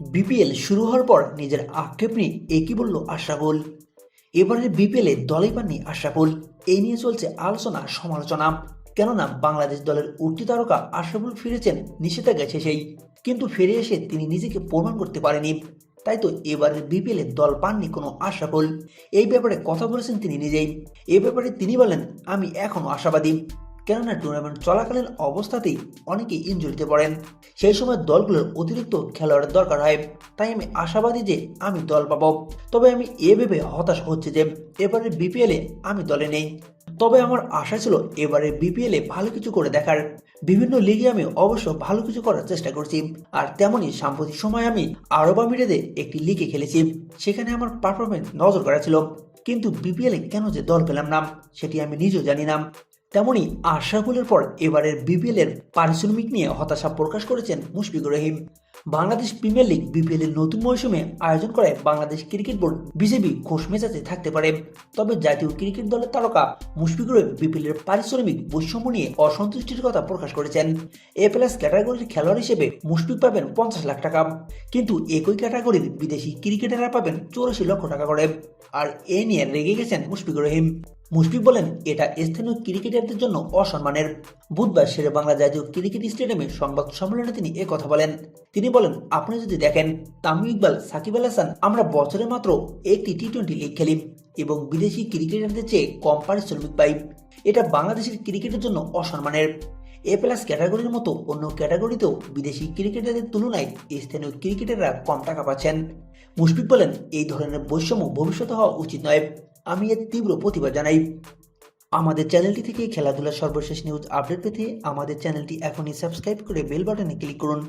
BPL শুরু হওয়ার পর নিজের আক্ষেপ নিয়ে একই বলল, আশরাফুল। এবারের বিপিএলে দলেই পাননি আশরাফুল। এই নিয়ে চলছে আলোচনা, সমালোচনা। কেননা বাংলাদেশ দলের উঠতি তারকা আশরাফুল ফিরেছেন নিষেধাজ্ঞা শেষেই। কিন্তু ফিরে এসে তিনি নিজেকে প্রমাণ করতে পারেনি তাই তো এবারের বিপিএলে দল পাননি কোনো আশরাফুল। এই ব্যাপারে কথা বলেছেন তিনি নিজেই। এ ব্যাপারে তিনি বলেন, আমি এখনও আশাবাদী। কেননা টুর্নামেন্ট চলাকালীন অবস্থাতেই অনেকেই ইনজুরিতে পড়েন। সেই সময় দলগুলোর অতিরিক্ত খেলোয়াড়ের দরকার হয়। তাই আমি আশাবাদী যে আমি দল পাবো। তবে আমি এ ভেবে হতাশ হচ্ছে যে এবারের বিপিএলে আমি দলে নেই। তবে আমার আশা ছিল এবারে বিপিএলে ভালো কিছু করে দেখার। বিভিন্ন লিগে আমি অবশ্য ভালো কিছু করার চেষ্টা করছি। আর তেমনই সাম্প্রতিক সময় আমি আরব আমিরাতে একটি লিগে খেলেছি। সেখানে আমার পারফরমেন্স নজর করা ছিল। কিন্তু বিপিএলে কেন যে দল পেলাম না, সেটি আমি নিজেও জানি না। তেমনই আশরাফুলের পর এবারের বিপিএল এর পারিশ্রমিক নিয়ে হতাশা প্রকাশ করেছেন Mushfiqur Rahim. Bangladesh premier league BPL এর নতুন মৌসুমে আয়োজন করে বাংলাদেশ ক্রিকেট বোর্ড বিজেপি খোশ মেজাজে থাকতে পারে। তবে জাতীয় ক্রিকেট দলের তারকা মুশফিকুর রহিম বিপিএল এর পারিশ্রমিক বৈষম্য নিয়ে অসন্তুষ্টির কথা প্রকাশ করেছেন। এ প্লাস ক্যাটাগরির খেলোয়াড় হিসেবে মুশফিক পাবেন পঞ্চাশ লাখ টাকা। কিন্তু একই ক্যাটাগরির বিদেশি ক্রিকেটাররা পাবেন চৌরাশি লক্ষ টাকা করে। আর এ নিয়ে রেগে গেছেন মুশফিকুর রহিম। মুশফিক বলেন, এটা স্থানীয় ক্রিকেটারদের জন্য অসম্মানের। বুধবার শেরে বাংলা জাতীয় ক্রিকেট স্টেডিয়ামে সংবাদ সম্মেলনে তিনি এ কথা বলেন। তিনি বলেন, আপনি যদি দেখেন তামিম ইকবাল, সাকিব আল হাসান, আমরা বছরে মাত্র একটি টি টোয়েন্টি লিগ খেলি এবং বিদেশি ক্রিকেটারদের চেয়ে কম পারিশ্রমিক পাই। এটা বাংলাদেশের ক্রিকেটের জন্য অসম্মানের। এ প্লাস ক্যাটাগরির মতো অন্য ক্যাটাগরিতেও বিদেশি ক্রিকেটারদের তুলনায় স্থানীয় ক্রিকেটাররা কম টাকা পাচ্ছেন। মুশফিক বলেন, এই ধরনের বৈষম্য ভবিষ্যতে হওয়া উচিত নয়। আমি এর তীব্র প্রতিবাদ জানাই। আমাদের চ্যানেলটি থেকে খেলাধুলার সর্বশেষ নিউজ আপডেট পেতে আমাদের চ্যানেলটি এখনই সাবস্ক্রাইব করে বেল বাটনে ক্লিক করুন।